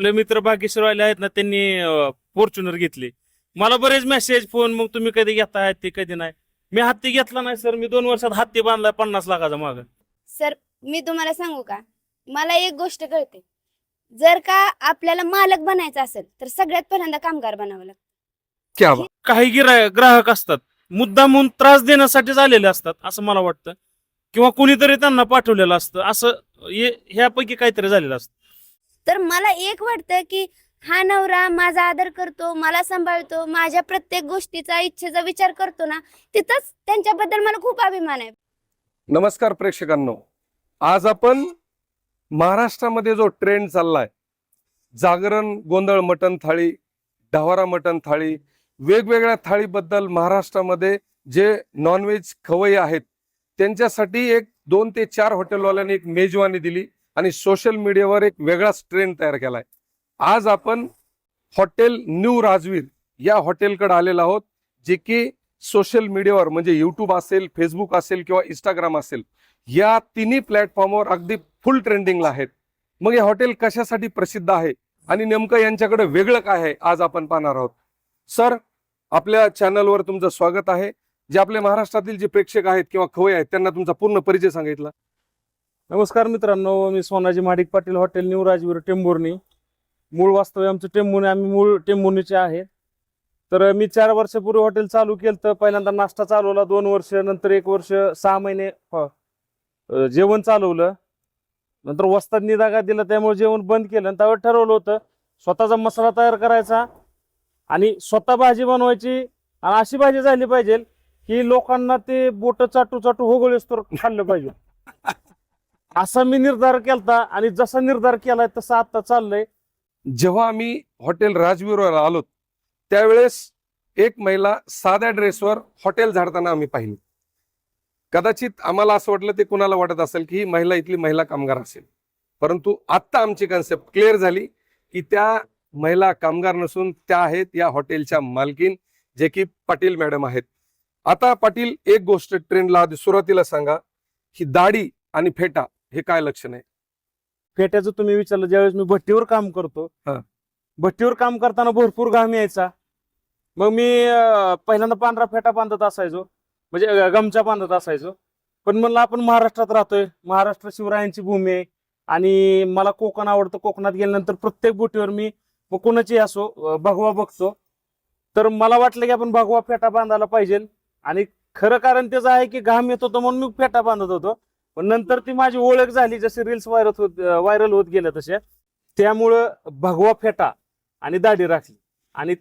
आपले मित्र भाग्यश्रीवाले आहेत ना त्यांनी फॉर्च्युनर घेतली. मला बरेच मेसेज फोन मग तुम्ही कधी घेताय हत्ती कधी नाही. मी हत्ती घेतला नाही सर मी दोन वर्षात हत्ती बांधलाय पन्नास लाखाचा माग. सर मी तुम्हाला सांगू का? मला एक गोष्ट कळते. जर का आपल्याला मालक बनायचं असेल तर सगळ्यात पहिल्यांदा कामगार बनावं लागतं. क्या बात. काही गिरा ग्राहक असतात. मुद्दा म्हणून त्रास देण्यासाठी आलेले असतात असं मला वाटतं. किंवा कुणीतरी त्यांना पाठवलेलं असतं. असं हे- ह्यापैकी काहीतरी झालेलं असतं. तर मला एक वाटतं की हा नवरा माझा आदर करतो मला सांभाळतो माझ्या प्रत्येक गोष्टीचा इच्छेचा विचार करतो ना तिथंच त्यांच्याबद्दल मला खूप अभिमान आहे. नमस्कार प्रेक्षकांनो. आज आपण महाराष्ट्रामध्ये जो ट्रेंड चाललाय जागरण गोंधळ मटण थाळी ढवारा मटण थाळी वेगवेगळ्या थाळीबद्दल महाराष्ट्रामध्ये जे नॉनव्हेज खवय्ये आहेत त्यांच्यासाठी एक दोन ते चार हॉटेलवाल्यांनी एक मेजवानी दिली. आणि सोशल मीडियावर एक वेगळाच ट्रेंड तयार केलाय. आज आपण हॉटेल न्यू राजवीर या हॉटेलकडे आलेलो आहोत जे की सोशल मीडियावर म्हणजे युट्यूब असेल फेसबुक असेल किंवा इंस्टाग्राम असेल या तिन्ही प्लॅटफॉर्मवर अगदी फुल ट्रेंडिंगला आहेत. मग हे हॉटेल कशासाठी प्रसिद्ध आहे आणि नेमकं यांच्याकडे वेगळं काय आहे आज आपण पाहणार आहोत. सर आपल्या चॅनलवर तुमचं स्वागत आहे. जे आपले महाराष्ट्रातील जे प्रेक्षक आहेत किंवा खवय आहेत त्यांना तुमचा पूर्ण परिचय सांगितला. नमस्कार मित्रांनो मी सोनाजी महाडिक पाटील हॉटेल न्यू राजवीर टेंभुर्णी. मूळ वास्तव्य आमचं टेंभुर्णी आम्ही मूळ टेंभुर्णीचे आहे. तर मी चार वर्षापूर्वी हॉटेल चालू केलं तर पहिल्यांदा नाश्ता चालवला दोन वर्ष नंतर एक वर्ष सहा महिने हो, जेवण चालवलं. नंतर वस्तात निदागा दिला त्यामुळे जेवण बंद केलं त्यावर ठरवलं होतं स्वतःचा मसाला तयार करायचा आणि स्वतः भाजी बनवायची आणि अशी भाजी झाली पाहिजे की लोकांना ते बोट चाटू चाटू होगळेस तर खाल्लं पाहिजे. असा मी निर्धार केलता आणि जसा निर्धार केलाय तसा आता चाललंय. जेव्हा आम्ही हॉटेल राजवीरवर आलो त्यावेळेस एक महिला साध्या ड्रेसवर हॉटेल झाडताना आम्ही पाहिली. कदाचित आम्हाला असं वाटलं ते कुणाला वाटत असेल की ही महिला इथली महिला कामगार असेल. परंतु आत्ता आमची कन्सेप्ट क्लिअर झाली की त्या महिला कामगार नसून त्या आहेत या हॉटेलच्या मालकीन जे की पाटील मॅडम आहेत. आता पाटील एक गोष्ट ट्रेंडला आधी सुरुवातीला सांगा ही दाढी आणि फेटा हे काय लक्षण आहे फेट्याचं तुम्ही विचारलं ज्यावेळेस मी भट्टीवर काम करतो हा. भट्टीवर काम करताना भरपूर घाम यायचा. मग मी अं, पहिल्यांदा पांढरा फेटा बांधत असायचो म्हणजे अं, गमचा बांधत असायचो. पण म्हणलं आपण महाराष्ट्रात राहतोय महाराष्ट्र शिवरायांची भूमी आहे आणि मला कोकण आवडतं. कोकणात गेल्यानंतर प्रत्येक बोटीवर मी मग कोणाची असो अं, भगवा बघतो. तर मला वाटलं की आपण भगवा फेटा बांधायला पाहिजे. आणि खरं कारण त्याचं आहे की घाम येत होतं म्हणून मी फेटा बांधत होतो. पण नंतर ती माझी ओळख झाली जशी रील्स व्हायरल होत व्हायरल होत गेल्या तशा. त्यामुळं भगवा फेटा आणि दाढी राखली. आणि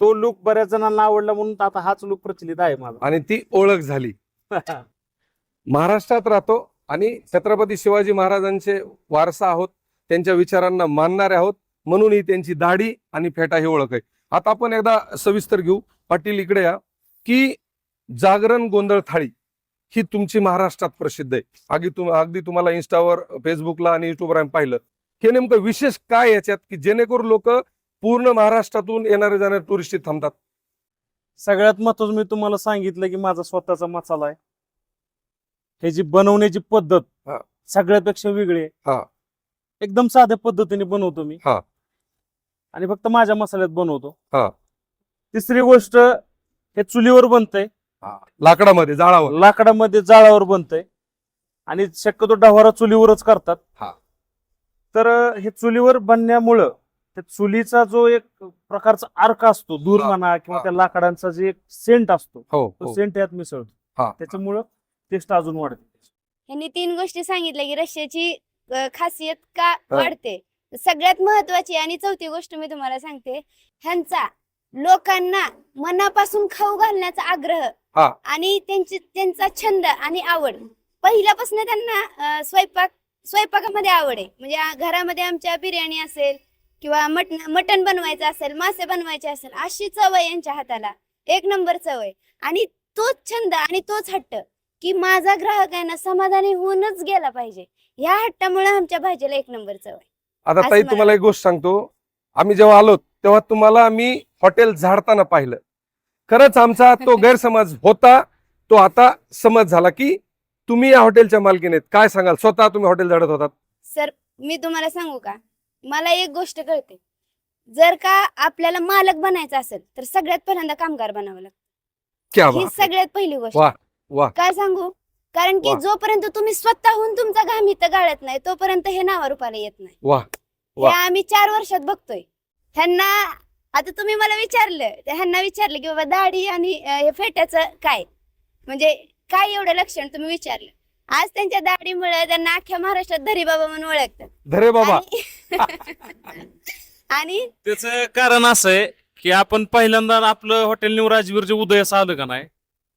तो लुक बऱ्याच जणांना आवडला म्हणून आता हाच लुक प्रचलित आहे माझा. आणि ती ओळख झाली. महाराष्ट्रात राहतो आणि छत्रपती शिवाजी महाराजांचे वारसा आहोत त्यांच्या विचारांना मानणारे आहोत म्हणून ही त्यांची दाढी आणि फेटा ही ओळख आहे. आता आपण एकदा सविस्तर घेऊ. पाटील इकडे या. की जागरण गोंधळ थाळी. ही तुमची महाराष्ट्रात प्रसिद्ध आहे. अगदी तुम अगदी तुम्हाला इन्स्टावर फेसबुकला आणि युट्यूबवर आम्ही पाहिलं. हे नेमकं विशेष काय याच्यात? की जेणेकरून लोक पूर्ण महाराष्ट्रातून येणारे जाणारे टुरिस्ट थांबतात? सगळ्यात महत्वाचं मी तुम्हाला सांगितलं की माझा स्वतःचा मसाला आहे. ह्याची बनवण्याची पद्धत हा. सगळ्यापेक्षा वेगळी हा. आहे एकदम साध्या पद्धतीने बनवतो मी. हा. आणि फक्त माझ्या मसाल्यात बनवतो. हा. तिसरी गोष्ट हे चुलीवर बनतंय. लाकडामध्ये जाळावर लाकडामध्ये जाळावर बनतंय आणि शक्यतो डहावारा चुलीवरच करतात हा. तर हे चुलीवर बनण्यामुळं त्या चुलीचा जो एक प्रकारचा अर्क असतो दूर हा, म्हणा किंवा हा. त्या लाकडांचा जे एक सेंट असतो हो तो हो. सेंट यात मिसळतो हा. त्याच्यामुळं टेस्ट अजून वाढते ह्यांनी तीन गोष्टी सांगितल्या की रश्याची अ, खासियत का वाढते सगळ्यात महत्वाची आणि चौथी गोष्ट मी तुम्हाला सांगते ह्यांचा लोकांना मनापासून खाऊ घालण्याचा आग्रह हा. आणि त्यांची त्यांचा छंद आणि आवड. पहिल्यापासून त्यांना अ, स्वयंपाक स्वयंपाकामध्ये आवड आहे. म्हणजे आ- घरामध्ये आमच्या बिर्याणी असेल किंवा मटण मटण बनवायचं असेल मासे बनवायचे असेल अशी चव आहे यांच्या हाताला. एक नंबर चव आहे. आणि तोच छंद आणि तोच हट्ट की माझा ग्राहक आहे ना समाधानी होऊनच गेला पाहिजे. ह्या हट्टामुळे आमच्या भाजीला एक नंबर चव आहे. आता असं ताई मला तुम्हाला एक गोष्ट सांगतो. आम्ही जेव्हा आलो तेव्हा तुम्हाला आम्ही हॉटेल झाडताना पाहिलं. खरंच आमचा तो गैरसमज होता तो आता समज झाला की तुम्ही या हॉटेलच्या मालकीन काय सांगाल? स्वतः तुम्ही हॉटेल झाडत होतात. सर मी तुम्हाला सांगू का? मला एक गोष्ट कळते. जर का आपल्याला मालक बनायचं असेल तर सगळ्यात पहिल्यांदा कामगार बनावं लागतं. क्या ही बात आहे. सगळ्यात पहिली गोष्ट. काय सांगू? कारण की. जोपर्यंत तुम्ही स्वतःहून तुमचा घाम इथं गाळत नाही तोपर्यंत हे नावारूपाला येत नाही. हे. आम्ही चार वर्षात बघतोय. ह्यांना आता तुम्ही मला विचारलं ह्यांना विचारलं की बाबा दाढी आणि हे फेट्याचं काय? म्हणजे काय एवढं लक्षण तुम्ही विचारलं? आज त्यांच्या दाढीमुळे त्यांना अख्ख्या महाराष्ट्रात धरी बाबा म्हणून ओळखतात. धरे बाबा. आणि- आणि त्याचं कारण असं आहे की आपण पहिल्यांदा आपलं हॉटेल न्यू राजवीर जे उदयास आलं का नाही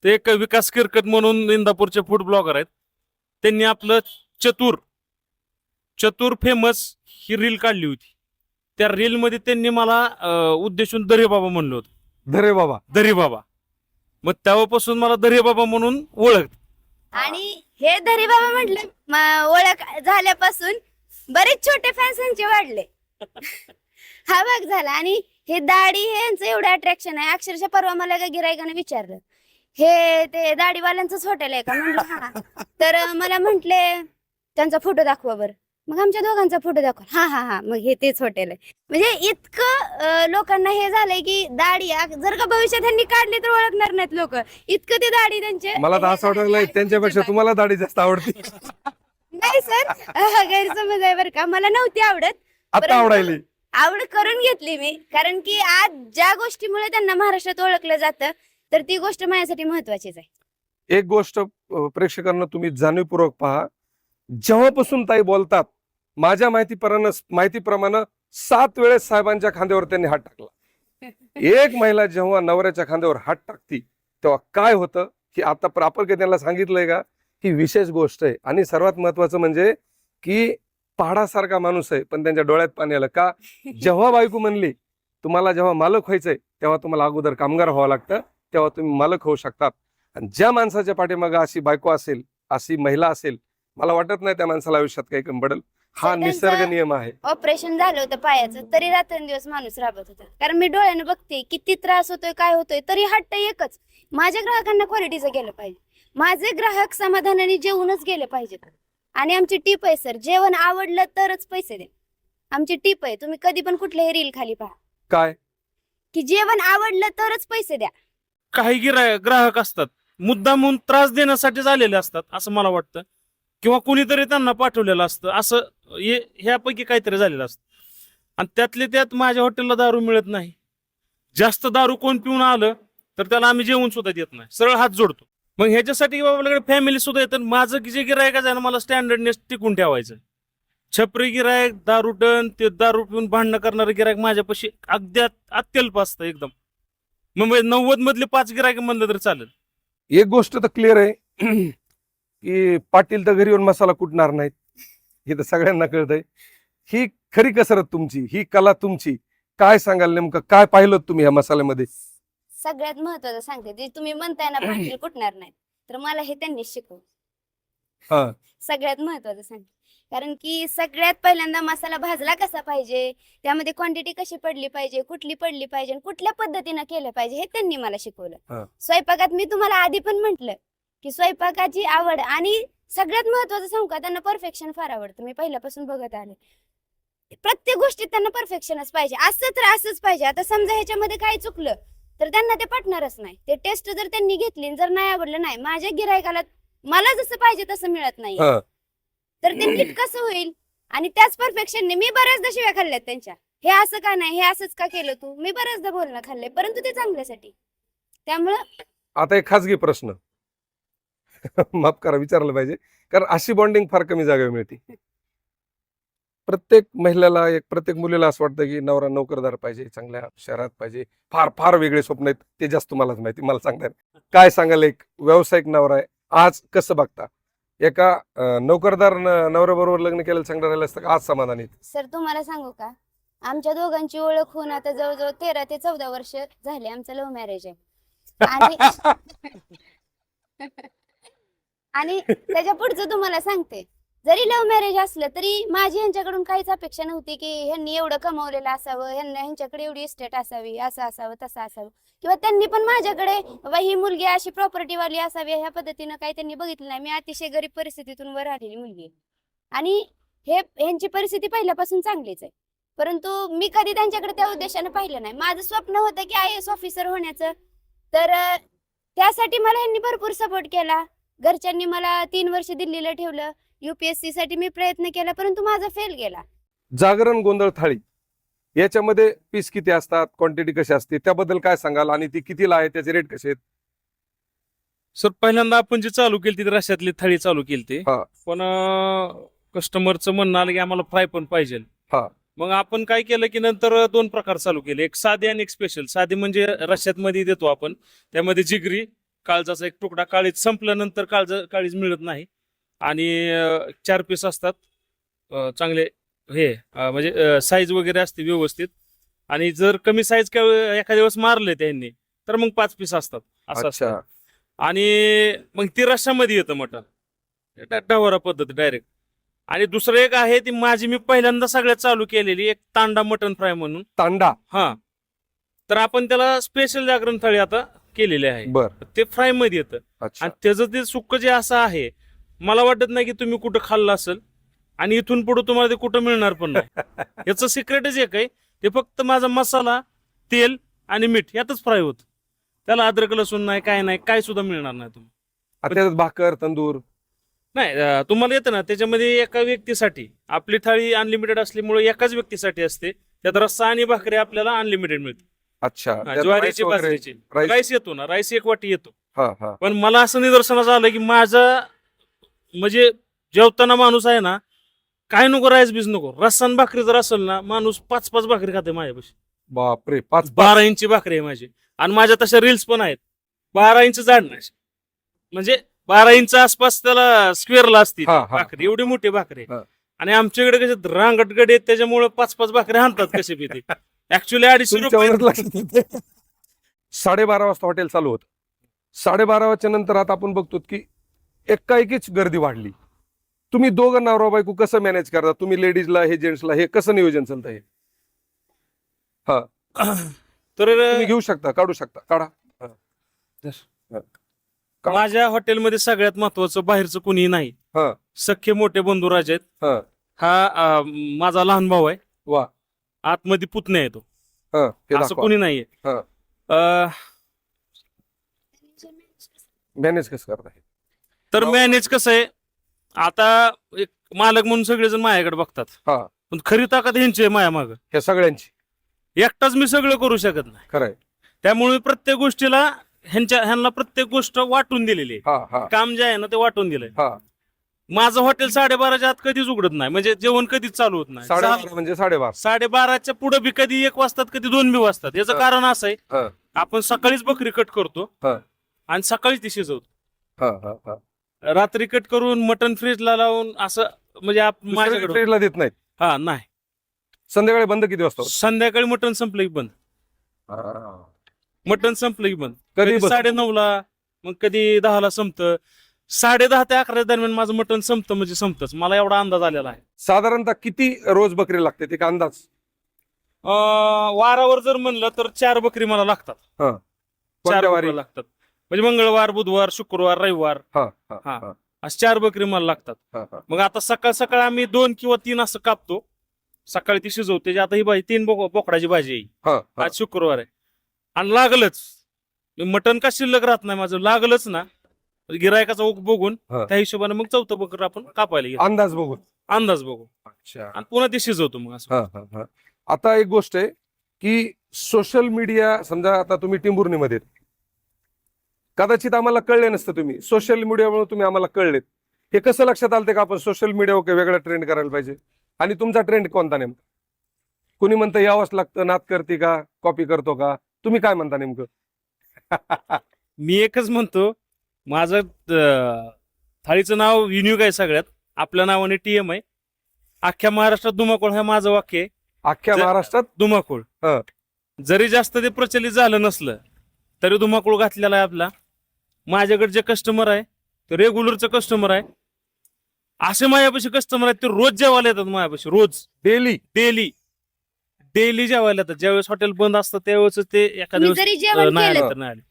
ते एक विकास किरकट म्हणून इंदापूरचे फूड ब्लॉगर आहेत. त्यांनी आपलं चतुर चतुर फेमस ही रील काढली होती. त्या रील मध्ये त्यांनी मला अं, उद्देशून दरे बाबा म्हणलं होतं. धरे बाबा. दरी बाबा. मग तेव्हापासून मला दरे बाबा म्हणून ओळख. आणि हे धरी बाबा म्हटलं म- ओळख झाल्यापासून बरेच छोटे फॅन्स यांचे वाढले. हा भाग झाला. आणि हे दाढी हे यांचं एवढं अट्रॅक्शन आहे. अक्षरशः परवा मला एका गिरायकाने विचारलं हे ते दाढीवाल्यांचंच हॉटेल आहे का? म्हणलं हा. तर मला म्हंटले त्यांचा फोटो दाखवा बरं. मग आमच्या दोघांचा फोटो दाखवा. हा हा हा मग हे तेच हॉटेल आहे. म्हणजे इतकं लोकांना हे झालंय की दाढी जर का भविष्यात त्यांनी काढली तर ओळखणार नाहीत लोक. इतकं ते दाढी त्यांचे मला तर असं लागलंय, त्यांच्यापेक्षा तुम्हाला दाढी जास्त आवडते. नाही सर गैरसमज आहे बरं का. मला नव्हती आवडत आता आवडायली. आवड करून घेतली मी. कारण की आज ज्या गोष्टीमुळे त्यांना महाराष्ट्रात ओळखलं जातं तर ती गोष्ट माझ्यासाठी महत्वाचीच आहे. एक गोष्ट प्रेक्षकांना तुम्ही जाणीवपूर्वक पहा. जेव्हापासून ताई बोलतात माझ्या माहितीप्रमाणे माहितीप्रमाणे सात वेळेस साहेबांच्या खांद्यावर त्यांनी हात टाकला. एक महिला जेव्हा नवऱ्याच्या खांद्यावर हात टाकती तेव्हा काय होतं की आता प्रॉपर त्यांना सांगितलंय का? ही विशेष गोष्ट आहे. आणि सर्वात महत्वाचं म्हणजे की पहाडासारखा माणूस आहे पण त्यांच्या डोळ्यात पाणी आलं. का? जेव्हा बायको म्हणली तुम्हाला जेव्हा मालक व्हायचंय तेव्हा तुम्हाला अगोदर कामगार व्हावं लागतं तेव्हा तुम्ही मालक होऊ शकतात. आणि ज्या माणसाच्या पाठीमागं अशी बायको असेल अशी महिला असेल मला वाटत नाही त्या माणसाला आयुष्यात काही कमी पडेल हा त्यांचा- निसर्ग नियम आहे. ऑपरेशन झालं होतं पायाचं तरी रात्रंदिवस माणूस राबत होता. कारण मी डोळ्यानं बघते किती त्रास होतोय काय होतोय तरी हट्ट एकच. माझ्या ग्राहकांना क्वालिटीचं गेलं पाहिजे. माझे ग्राहक समाधानाने जेवूनच गेले पाहिजेत. आणि आमची टीप आहे सर जेवण आवडलं तरच पैसे दे आमची टीप आहे तुम्ही कधी पण कुठल्याही रील खाली पहा. काय? की जेवण आवडलं तरच पैसे द्या. काही गिराय ग्राहक असतात. मुद्दामून त्रास देण्यासाठी आलेले असतात असं मला वाटतं. किंवा कुणीतरी त्यांना पाठवलेलं असतं. असं हे ह्यापैकी काहीतरी झालेलं असतं. आणि त्यातले त्यात माझ्या हॉटेलला दारू मिळत नाही. जास्त दारू कोण पिऊन आलं तर त्याला आम्ही जेवण सुद्धा देत नाही. सरळ हात जोडतो. मग ह्याच्यासाठी आपल्याकडे फॅमिली सुद्धा येतं माझं जे गिरायकाचं आहे ना मला स्टँडर्डनेस टिकून ठेवायचं. छपरी गिरायक दारू टन ते दारू पिऊन भांडणं करणारं गिरायक माझ्यापाशी अगदी अत्यल्प असतं एकदम. मग नव्वद मधले पाच गिरायक म्हणलं तरी चालेल. एक गोष्ट तर क्लिअर आहे. की पाटील तर घरी येऊन मसाला कुटणार नाहीत. हे तर सगळ्यांना कळतंय. ही खरी कसरत तुमची ही कला तुमची. काय सांगाल नेमकं? काय पाहिलं तुम्ही ह्या मसाल्यामध्ये? सगळ्यात महत्वाचं सांगते जे तुम्ही म्हणताय ना पाटील कुटणार नाहीत तर मला हे त्यांनी शिकव हा. सगळ्यात महत्वाचं सांगते. कारण की सगळ्यात पहिल्यांदा मसाला भाजला कसा पाहिजे? त्यामध्ये क्वांटिटी कशी पडली पाहिजे? कुठली पडली पाहिजे? आणि कुठल्या पद्धतीनं केलं पाहिजे? हे त्यांनी मला हा. शिकवलं स्वयंपाकात मी तुम्हाला आधी पण म्हंटल की स्वयंपाकाची आवड आणि सगळ्यात महत्वाचं सांगू का त्यांना परफेक्शन फार आवडतं. मी पहिल्यापासून बघत आले. प्रत्येक गोष्टीत त्यांना परफेक्शनच पाहिजे. असं तर असंच पाहिजे. आता समजा ह्याच्यामध्ये काय चुकलं तर त्यांना ते पटणारच नाही. ते टेस्ट जर त्यांनी घेतली जर नाही आवडलं नाही. माझ्या गिरायकाला मला जसं पाहिजे तसं मिळत नाही. तर ते नीट कसं होईल? आणि त्याच परफेक्शनने मी बऱ्याचदा शिव्या खाल्ल्यात त्यांच्या. हे असं का नाही? हे असंच का केलं तू? मी बऱ्याचदा बोलणं खाल्लंय. परंतु ते चांगल्यासाठी. त्यामुळं आता एक खाजगी प्रश्न. माफ करा विचारलं पाहिजे. कारण अशी बॉन्डिंग फार कमी जागेवर मिळते. प्रत्येक महिलेला एक प्रत्येक मुलीला असं वाटतं की नवरा नोकरदार पाहिजे चांगल्या शहरात पाहिजे. फार फार वेगळे स्वप्न आहेत ते जास्त तुम्हालाच माहिती मला सांगता येईल काय सांगाल एक व्यावसायिक नवरा आहे आज कसं बघता? एका नोकरदार नवऱ्याबरोबर लग्न केलेलं चांगलं राहिलं असतं का? आज समाधानी आहेत? सर तुम्हाला सांगू का? आमच्या दोघांची ओळख होऊन आता जवळजवळ तेरा ते चौदा वर्ष झाले आमचं लव्ह मॅरेज आहे. आणि आणि त्याच्या पुढचं तुम्हाला सांगते. जरी लव्ह मॅरेज असलं तरी माझी यांच्याकडून काहीच अपेक्षा नव्हती की ह्यांनी एवढं कमवलेलं असावं ह्यांना ह्यांच्याकडे एवढी इस्टेट असावी असं असावं तसं असावं. किंवा त्यांनी पण माझ्याकडे बाबा ही मुलगी अशी प्रॉपर्टी वाली असावी ह्या पद्धतीनं काही त्यांनी बघितलं नाही. मी अतिशय गरीब परिस्थितीतून वर आलेली मुलगी आणि हे ह्यांची परिस्थिती पहिल्यापासून चांगलीच आहे. परंतु मी कधी त्यांच्याकडे त्या उद्देशाने पाहिलं नाही. माझं स्वप्न होतं की आय एस ऑफिसर होण्याचं. तर त्यासाठी मला यांनी भरपूर सपोर्ट केला. घरच्यांनी मला तीन वर्ष दिल्लीला ठेवलं. युपीएससी साठी मी प्रयत्न केला परंतु माझा फेल गेला. जागरण गोंधळ थाळी. याच्यामध्ये पीस किती असतात? क्वांटिटी कशी असते? त्याबद्दल काय सांगाल? आणि ती कितीला आहे? त्याचे रेट कसे आहेत? सर पहिल्यांदा आपण जी चालू केली ती रश्यातली थाळी चालू केली ती. हा. पण कस्टमरचं म्हणणं आलं की आम्हाला फ्राय पण पाहिजे. हा. मग आपण काय केलं की नंतर दोन प्रकार चालू केले. एक साधी आणि एक स्पेशल साधी म्हणजे रश्यात मध्ये देतो आपण. त्यामध्ये जिगरी काळजाचा एक तुकडा काळीज संपल्यानंतर काळज काळीज मिळत नाही. आणि चार पीस असतात. चांगले हे म्हणजे साईज वगैरे असते व्यवस्थित. आणि जर कमी साईज एखाद्या दिवस मारले त्यांनी तर मग पाच पीस असतात. असं असतं. अच्छा आणि मग ती रश्श्यामध्ये येतं मटण. डवरा पद्धत डायरेक्ट आणि दुसरं एक आहे ती माझी मी पहिल्यांदा सगळ्यात चालू केलेली एक तांडा मटन फ्राय म्हणून. तांडा. हा. तर आपण त्याला स्पेशल जागरण थाळी आता केलेली आहे. बर. ते फ्रायमध्ये येतं. अच्छा. आणि त्याचं ते सुक्क जे असं आहे मला वाटत नाही की तुम्ही कुठं खाल्लं असेल आणि इथून पुढे तुम्हाला ते कुठं मिळणार पण नाही. याचं सिक्रेटच एक आहे ते फक्त माझा मसाला तेल आणि मीठ यातच फ्राय होत. त्याला अद्रक लसूण नाही काय नाही काय सुद्धा मिळणार नाही तुम्ही आता त्याच्यात भाकर तंदूर? नाही अं, तुम्हाला येतं ना त्याच्यामध्ये एका व्यक्तीसाठी आपली थाळी अनलिमिटेड असल्यामुळे एकाच व्यक्तीसाठी असते. त्यात रस्सा आणि भाकरी आपल्याला अनलिमिटेड मिळते अच्छा. हा, त्यात ज्वारीची rice वगैरे- बाजरीची rice- राईस येतो ना राईस एक वाटी येतो. हा हा. पण मला असं निदर्शनास आलं की माझा म्हणजे जेवताना माणूस आहे ना काय नको राईस बीस नको. रस्सा आणि भाकरी जर असेल ना माणूस पाच पाच भाकरी खाते माझ्यापाशी. बापरे पाच बारा इंची भाकरी आहे माझी. आणि माझ्या तशा रील्स पण आहेत. बारा इंच जाड नाही. म्हणजे बारा इंच आसपास त्याला स्क्वेअरला असती हा, हा. भाकरी. एवढी मोठी भाकरी आहे. हा. आणि आमच्याकडे कसे रांगटगड आहेत त्याच्यामुळे पाच पाच भाकरी हाणतात कसे बी ते. ऍक्च्युली अडीचशे रुपये. तुमच्यावरच लक्षात येते. साडेबारा वाजता हॉटेल चालू होत. साडेबारा वाजच्या नंतर आता आपण बघतो की एकाएकीच गर्दी वाढली. तुम्ही दोघं नवरा बायको कसं मॅनेज करता? तुम्ही लेडीजला हे जेंट्सला हे कसं नियोजन चालतं हे? तर तुम्ही घेऊ शकता काढू शकता. काढा. का- माझ्या हॉटेलमध्ये सगळ्यात महत्वाचं बाहेरचं कुणीही नाही. हा. सख्खे मोठे बंधू राजे आहेत. हा. हा अं, माझा लहान भाऊ आहे. वा. आतमध्ये पुतण्या येतो. हा हे असं दाखवा. कुणी नाहीये. हा. अं, मॅनेज कसं करता हे? तर हो. मॅनेज कसं आहे? आता एक मालक म्हणून सगळेजण माझ्याकडे बघतात. हा. पण खरी ताकद ह्यांची आहे माया माग. ह्या सगळ्यांची. एकटाच मी सगळं करू शकत नाही. खरंय त्यामुळे प्रत्येक गोष्टीला ह्यांच्या ह्यांना प्रत्येक गोष्ट वाटून दिलेली आहे. हा हा. काम जे आहे ना ते वाटून दिलंय. हा. माझं हॉटेल साडेबाराच्या आत कधीच उघडत नाही. म्हणजे जेवण कधीच चालू होत नाही. साडेबारा म्हणजे साडेबारा. साडेबाराच्या पुढे बी कधी एक वाजतात कधी दोन बी वाजतात. याचं. कारण असं आहे हा. आपण सकाळीच बकरी कट करतो हा. आणि सकाळीच ती शिजवतो. हा हा हा. रात्री कट करून मटन फ्रीजला लावून असं म्हणजे आप- माझ्याकडे ट्रेडला देत नाहीत? हा नाही. संध्याकाळी बंद किती वाजता? होतं? संध्याकाळी मटन संपलं की बंद. मटन संपलं की बंद. कधी कधी बस- साडे ला मग कधी दहाला संपतं. साडे दहा ते अकरा दरम्यान माझं मटन संपतं म्हणजे संपतच. मला एवढा अंदाज आलेला आहे. साधारणतः किती रोज बकरी लागते एक अंदाज? अं, वारावर जर म्हणलं तर चार बकरी मला लागतात. हा. चार कोणत्या वारी? लागतात. म्हणजे मंगळवार बुधवार शुक्रवार रविवार. हा हा हा. हा. अशा चार बकरी मला लागतात. हा हा. मग आता सकाळ सकाळ आम्ही दोन किंवा तीन असं कापतो. सकाळी ती शिजवते. जे आता ही भाजी तीन बोक- बोकडाची भाजी आहे. हा हा. आज शुक्रवार आहे. आणि लागलंच. मटन का शिल्लक राहत नाही माझं? लागलंच ना. गिरायकाचा ओघ बघून हा. त्या हिशोबाने मग चौथं बकर आपण कापायला घेतो अंदाज बघून. अंदाज बघू अच्छा. आणि पुन्हा ते शिजवतो मग असं. हा हा हा. आता एक गोष्ट आहे की सोशल मीडिया समजा आता तुम्ही टिंबुर्णीमध्ये आहेत. कदाचित आम्हाला कळले नसतं तुम्ही. सोशल मीडियामुळे तुम्ही आम्हाला कळलेत. हे कसं लक्षात आलं का आपण सोशल मीडियावर काही वेगळा ट्रेंड करायला पाहिजे? आणि तुमचा ट्रेंड कोणता नेमका? कुणी म्हणतं यावंच लागतं नात करते का? कॉपी करतो का? तुम्ही काय म्हणता नेमकं? मी एकच म्हणतो माझं अं, थाळीचं नाव युनिक आहे सगळ्यात. आपल्या नावाने टीएम आहे. अख्ख्या महाराष्ट्रात धुमाकूळ हे माझं वाक्य आहे. अख्ख्या जर- महाराष्ट्रात? धुमाकूळ हा. जरी जास्त ते प्रचलित झालं नसलं तरी धुमाकूळ घातलेला आहे आपला. माझ्याकडे जे कस्टमर आहे ते रेग्युलरचं कस्टमर आहे. असे माझ्यापाशी कस्टमर आहेत ते रोज जेवायला येतात माझ्यापाशी रोज. डेली? डेली. डेली जेवायला येतात. ज्यावेळेस हॉटेल बंद असतं त्यावेळेस ते एखाद्या वेळेस जरी अं, जेवण नाही केलं आले तर. नाही आले.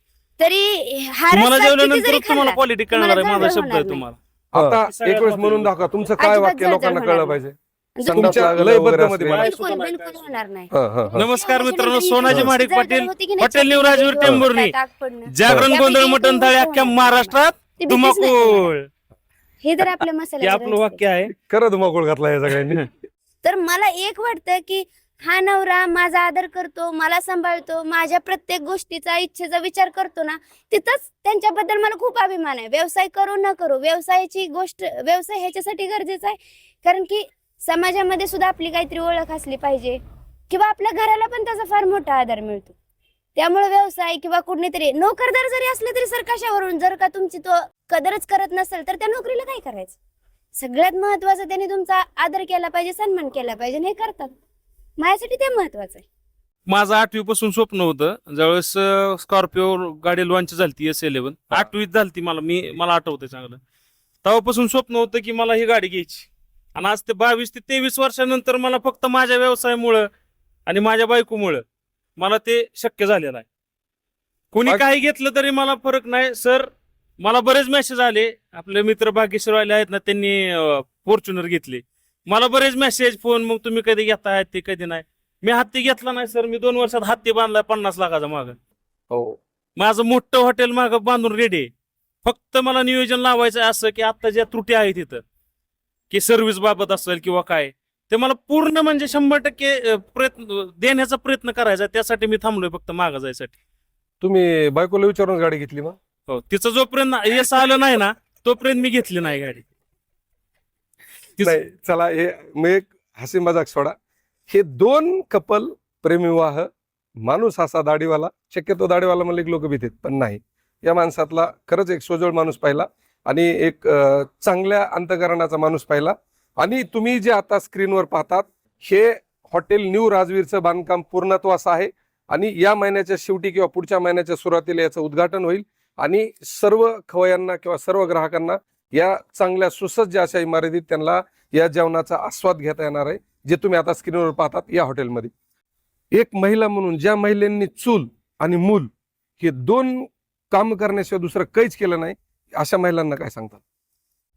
तरी हा तुम्हाला रस्सा किती जेवल्यानंतर जरी तुम्हाला खाल्ला, क्वालिटी कळणार आहे तुम्हाला माझा जळजळ शब्द आहे तुम्हाला आता एक वेळेस म्हणून. दाखवा तुमचं काय अजिबात वाक्य लोकांना कळलं होणार पाहिजे आणि संडास दुसरी- लागलं लयबद्ध वगैरे मध्ये असं. मला बिलकुल सुद्धा नाही बिलकुल काय होणार नाही हा, हा, हा. नमस्कार मित्रांनो सोनाजी जळजळ पाटील होती की नाही, हॉटेल न्यू राजवीर छातीमध्ये टेंभुर्णी. जागरण गोंधळ मटण थाळी अख्ख्या. महाराष्ट्रात. धुमाकूळ हे तर आपल्या हे मसाला आपलं वाक्य आहे खरं धुमाकूळ घातला या सगळ्यांनी तर मला एक वाटतं की हा नवरा माझा आदर करतो मला सांभाळतो माझ्या प्रत्येक गोष्टीचा इच्छेचा विचार करतो ना तिथंच त्यांच्याबद्दल मला खूप अभिमान आहे. व्यवसाय करू न करू व्यवसायाची गोष्ट व्यवसाय ह्याच्यासाठी गरजेचा आहे. कारण की समाजामध्ये सुद्धा आपली काहीतरी ओळख असली पाहिजे किंवा आपल्या घराला पण त्याचा फार मोठा आधार मिळतो. त्यामुळे व्यवसाय किंवा कुठेतरी नोकरदार जरी असले तरी सर कशावरून जर का तुमची तो कदरच करत नसेल तर त्या नोकरीला काय करायचं? सगळ्यात महत्वाचं त्यांनी तुमचा आदर केला पाहिजे सन्मान केला पाहिजे हे करतात. माझ्यासाठी ते महत्वाचं आहे. माझं आठवी पासून स्वप्न होतं ज्यावेळेस स्कॉर्पिओ गाडी लॉन्च झाली एस इलेव्हन. आठवीत झालती मला मी मला आठवतंय चांगलं. तेव्हापासून स्वप्न होतं की मला ही गाडी घ्यायची. आणि आज ते बावीस ते तेवीस वर्षानंतर मला फक्त माझ्या व्यवसायामुळं आणि माझ्या बायकोमुळं मला ते शक्य झालेलं आहे. कोणी बाक- काही घेतलं तरी मला फरक नाही. सर मला बरेच मेसेज आले. आपले मित्र भाग्यश्रीवाले आहेत ना त्यांनी फॉर्च्युनर घेतले. मला बरेच मेसेज फोन मग तुम्ही कधी घेताय ते कधी नाही. मी हत्ती घेतला नाही सर मी दोन वर्षात हत्ती बांधलाय पन्नास लाखाचा माग. हो. माझं मोठं हॉटेल माग बांधून रेडी आहे. फक्त मला नियोजन लावायचं असं की आता ज्या त्रुटी आहेत तिथं की सर्व्हिस बाबत असेल किंवा काय ते मला पूर्ण म्हणजे शंभर टक्के प्रयत्न देण्याचा प्रयत्न करायचा. त्यासाठी मी थांबलोय फक्त मागं जायसाठी. तुम्ही बायकोला विचारून गाडी घेतली मग? हो तिचं जोपर्यंत यश आलं नाही ना तोपर्यंत मी घेतली नाही गाडी. नाही चला हे मी एक हसी मजाक सोडा. हे दोन कपल प्रेमविवाह माणूस असा दाढीवाला शक्यतो दाढीवाला म्हणले लोक भीतीत पण नाही. या माणसातला खरंच एक सोजळ माणूस पाहिला आणि एक चांगल्या अंतकरणाचा माणूस पाहिला. आणि तुम्ही जे आता स्क्रीनवर पाहतात हे हॉटेल न्यू राजवीरचं बांधकाम पूर्णत्वास आहे आणि या महिन्याच्या शेवटी किंवा पुढच्या महिन्याच्या सुरुवातीला याचं उद्घाटन होईल. आणि सर्व खवयांना किंवा सर्व ग्राहकांना या चांगल्या सुसज्ज अशा इमारतीत त्यांना या जेवणाचा आस्वाद घेता येणार आहे जे तुम्ही आता स्क्रीनवर पाहतात या हॉटेलमध्ये एक महिला म्हणून ज्या महिलांनी चूल आणि मूल हे दोन काम करण्याशिवाय दुसरं काहीच केलं नाही अशा महिलांना काय सांगतात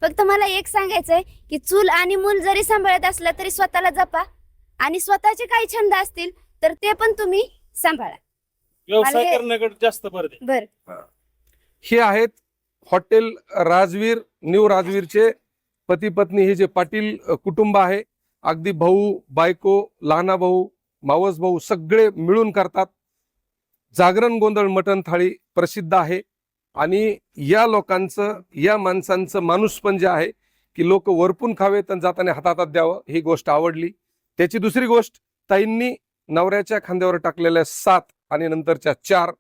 फक्त मला एक सांगायचंय की चूल आणि मूल जरी सांभाळत असलं तरी स्वतःला जपा आणि स्वतःचे काही छंद असतील तर ते पण तुम्ही सांभाळा. व्यवसाय करण्याकडे जास्त भर दे बर. हे आहेत हॉटेल राजवीर न्यू राजवीरचे पती पत्नी हे जे पाटील कुटुंब आहे अगदी भाऊ बायको लहाना भाऊ मावस भाऊ सगळे मिळून करतात. जागरण गोंधळ मटण थाळी प्रसिद्ध आहे आणि या लोकांचं या माणसांचं माणूसपण जे आहे की लोक वरपून खावेत आणि जाताना हातात द्यावं ही गोष्ट आवडली. त्याची दुसरी गोष्ट ताईंनी नवऱ्याच्या खांद्यावर टाकलेल्या सात आणि नंतरच्या चार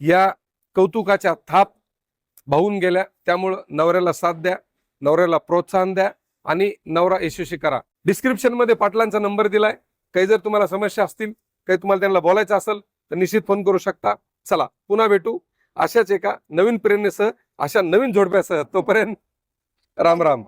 या कौतुकाच्या थाप भाऊन गेल्या. त्यामुळं नवऱ्याला साथ द्या नवऱ्याला प्रोत्साहन द्या आणि नवरा यशस्वी करा. डिस्क्रिप्शनमध्ये पाटलांचा नंबर दिलाय. काही जर तुम्हाला समस्या असतील काही तुम्हाला त्यांना बोलायचं असेल तर निश्चित फोन करू शकता. चला पुन्हा भेटू. अशाच एका नवीन प्रेरणेसह अशा नवीन जोडप्यासह तोपर्यंत राम राम.